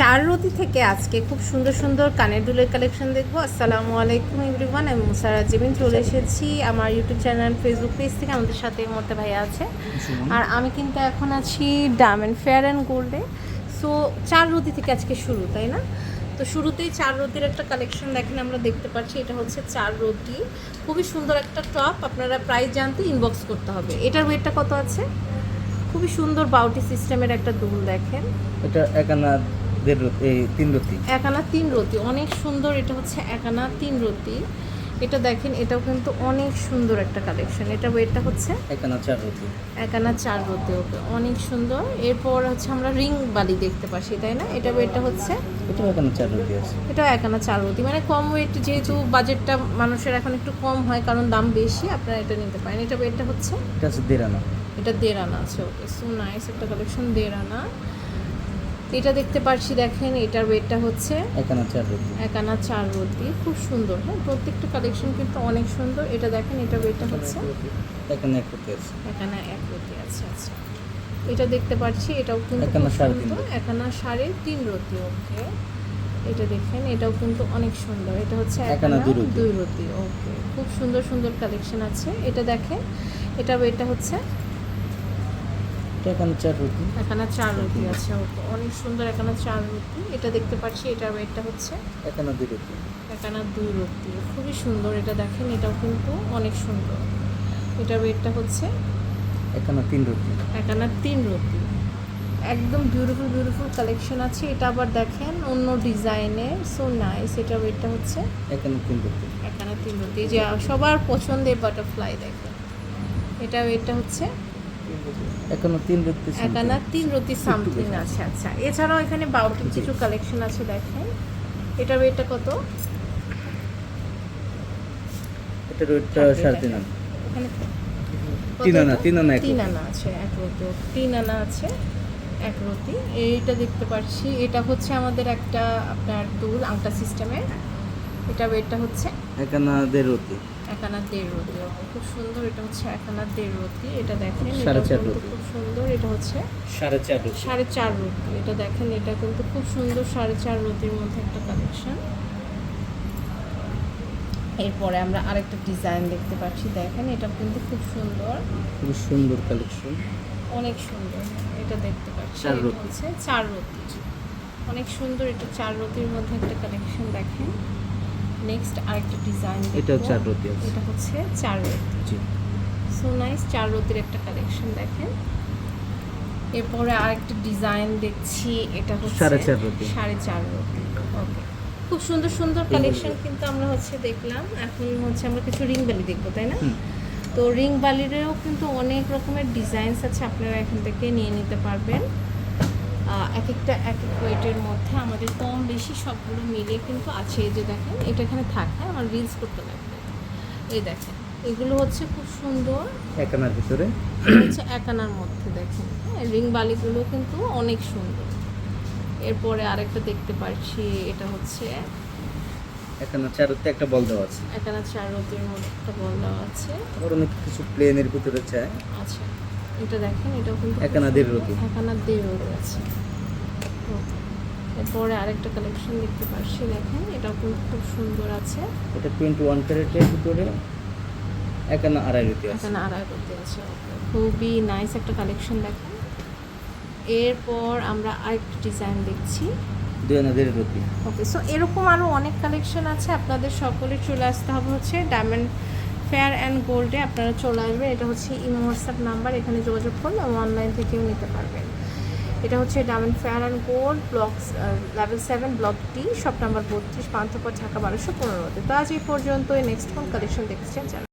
চার রতি থেকে আজকে খুব সুন্দর সুন্দর কানের দুলের কালেকশন দেখব। আসসালামু আলাইকুম এভরিওয়ান আমি মুসারা জিবিন চলে এসেছি আমার ইউটিউব চ্যানেল ফেসবুক পেজ থেকে আমাদের সাথে এই মুহূর্তে ভাইয়া আছে। আর আমি কিন্তু এখন আছি ডায়মন্ড ফেয়ার অ্যান্ড গোল্ডে সো চার রতি থেকে আজকে শুরু তাই না? তো শুরুতেই চার রতির একটা কালেকশন দেখেন আমরা দেখতে পাচ্ছি এটা হচ্ছে চার রতি। খুবই সুন্দর একটা টপ আপনারা প্রাইস জানতে ইনবক্স করতে হবে। এটার ওয়েটটা কত আছে? খুবই সুন্দর বাউটি সিস্টেমের একটা দুল দেখেন। এটা একানা দেড় তিন রতি। একানা তিন রতি অনেক সুন্দর এটা হচ্ছে একানা তিন রতি। এটা দেখেন এটাও কিন্তু অনেক সুন্দর একটা কালেকশন এটা ওয়েটটা হচ্ছে একানা চার রতি। একানা চার রতি ওকে অনেক সুন্দর। এরপর হচ্ছে আমরা রিং বালি দেখতে পাচ্ছি তাই না? এটা ওয়েটটা হচ্ছে এটা একানা চার রতি আছে। এটা একানা চার রতি মানে কম ওয়েট যেহেতু বাজেটটা মানুষের এখন একটু কম হয় কারণ দাম বেশি আপনারা এটা নিতে পারেন। এটা ওয়েটটা হচ্ছে এটা আছে দেড় আনা। এটা দেড় আনা আছে ওকে সো নাইস একটা কালেকশন দেড় আনা। এটা দেখতে পাচ্ছি দেখেন এটার ওয়েটটা হচ্ছে একানা চার রতি একানা চার রতি খুব সুন্দর হ্যাঁ প্রত্যেকটা কালেকশন কিন্তু অনেক সুন্দর। এটা দেখেন এটা ওয়েটটা হচ্ছে একানা এক রতি আছে। একানা এক রতি আছে আচ্ছা। এটা দেখতে পাচ্ছি এটাও কিন্তু একানা খুব সাড়ে তিন সুন্দর। রতি। একানা সাড়ে তিন রতি ওকে। এটা দেখেন এটাও কিন্তু অনেক সুন্দর। এটা হচ্ছে একানা দুই রতি ওকে। খুব সুন্দর সুন্দর কালেকশন আছে। এটা দেখেন এটা ওয়েটটা হচ্ছে এটা একানা চার রতি এখানে চার রুটি আছে। অনেক সুন্দর এখানে চার রুটি। এটা দেখতে পাচ্ছি এটার ওয়েটটা হচ্ছে? একানা দুই রতি এখানে দুই রুটি। খুবই সুন্দর এটা দেখেন এটাও কিন্তু অনেক সুন্দর। এটার ওয়েটটা হচ্ছে? একানা তিন রতি এখানে তিন রুটি। একদম বিউটিফুল বিউটিফুল কালেকশন আছে। এটা আবার দেখেন অন্য ডিজাইনের সো নাইস এটার ওয়েটটা হচ্ছে? একানা তিন রতি এখানে তিন রুটি। যে সবার পছন্দের বাটারফ্লাই দেখেন। এটা ওয়েটটা হচ্ছে? একানা তিন রতি তিন রতি সামথিং আছে আচ্ছা। এছাড়াও এখানে বাউটির কিছু কালেকশন আছে দেখেন। এটা ওয়েটটা কত? এটা রোডটা সাড়ে তিন তিন আনা তিন আনা তিন আনা আছে এক রতি তিন আনা আছে এক রতি এইটা দেখতে পাচ্ছি এটা হচ্ছে আমাদের একটা আপনার দুল আংটা সিস্টেমের এটা ওয়েটটা হচ্ছে? একানা দেড় রতি একানা দেড় রতি খুব সুন্দর এটা হচ্ছে একানা দেড় রতি এটা দেখেন সাড়ে চার রতি। খুব সুন্দর এটা হচ্ছে সাড়ে চার রতি। সাড়ে চার রুটি এটা দেখেন এটা কিন্তু খুব সুন্দর সাড়ে চার রুটির মধ্যে একটা কালেকশন এরপরে আমরা আরেকটা ডিজাইন দেখতে পাচ্ছি দেখেন এটা কিন্তু খুব সুন্দর। খুব সুন্দর কালেকশন অনেক সুন্দর এটা দেখতে পাচ্ছি। চার এটা হচ্ছে চার রুটি অনেক সুন্দর এটা চার রুটির মধ্যে একটা কালেকশন দেখেন। নেক্সট আরেকটা ডিজাইন এটাও চার রতি এটা হচ্ছে চার রুটি জি। সো নাইস চার রতির একটা কালেকশন দেখেন। এরপরে আরেকটা ডিজাইন দেখছি এটা হচ্ছে সাড়ে চার রতি। সাড়ে চার রতি। ওকে খুব সুন্দর সুন্দর কালেকশন কিন্তু আমরা হচ্ছে দেখলাম। এখন হচ্ছে আমরা কিছু রিং বালি দেখব তাই না? তো রিং বালিরেও কিন্তু অনেক রকমের ডিজাইনস আছে আপনারা এখান থেকে নিয়ে নিতে পারবেন। এক একটা এক এক ওয়েটের মধ্যে আমাদের কম বেশি সবগুলো মিলিয়ে কিন্তু আছে এই যে দেখেন এটা এখানে থাকে আমার রিলস করতে লাগবে। এই দেখেন এগুলো হচ্ছে খুব সুন্দর। একানার ভিতরে। হচ্ছে একানার মধ্যে দেখেন হ্যাঁ রিং বালিগুলো কিন্তু অনেক সুন্দর। এরপরে আরেকটা দেখতে পাচ্ছি এটা হচ্ছে একানা চার রতি একটা বল দেওয়া আছে। একানা চার রতির মধ্যে একটা বল দেওয়া আছে। আবার অনেক কিছু প্লেনের ভিতরে চায় আচ্ছা। এটা দেখেন এটাও কিন্তু একানা দেড়। রতি। একানা দেড় রতি আছে. এরপরে আরেকটা কালেকশন দেখতে পাচ্ছি দেখেন এটাও কিন্তু খুব সুন্দর আছে এটা টোয়েন্টি ওয়ান ক্যারেটের ভিতরে একানা আড়াই রতি আছে এখানে আড়াই করতে আছে. খুবই নাইস একটা কালেকশন দেখেন এরপর আমরা আরেকটা ডিজাইন দেখছি আনা দেড় ওকে সো এরকম আরও অনেক কালেকশন আছে আপনাদের সকলে চলে আসতে হবে হচ্ছে ডায়মন্ড ফেয়ার অ্যান্ড গোল্ডে আপনারা চলে আসবেন। এটা হচ্ছে ইমো হোয়াটসঅ্যাপ নাম্বার, এখানে যোগাযোগ করলে অনলাইন থেকেও নিতে পারবেন। এটা হচ্ছে Diamond Fair and Gold, block level seven block T shop number বত্রিশ পান্থপর ঢাকা বারোশো পনেরোতে। তো আজ এই পর্যন্ত নেক্সট কোন কালেকশন দেখছেন, জানাবেন।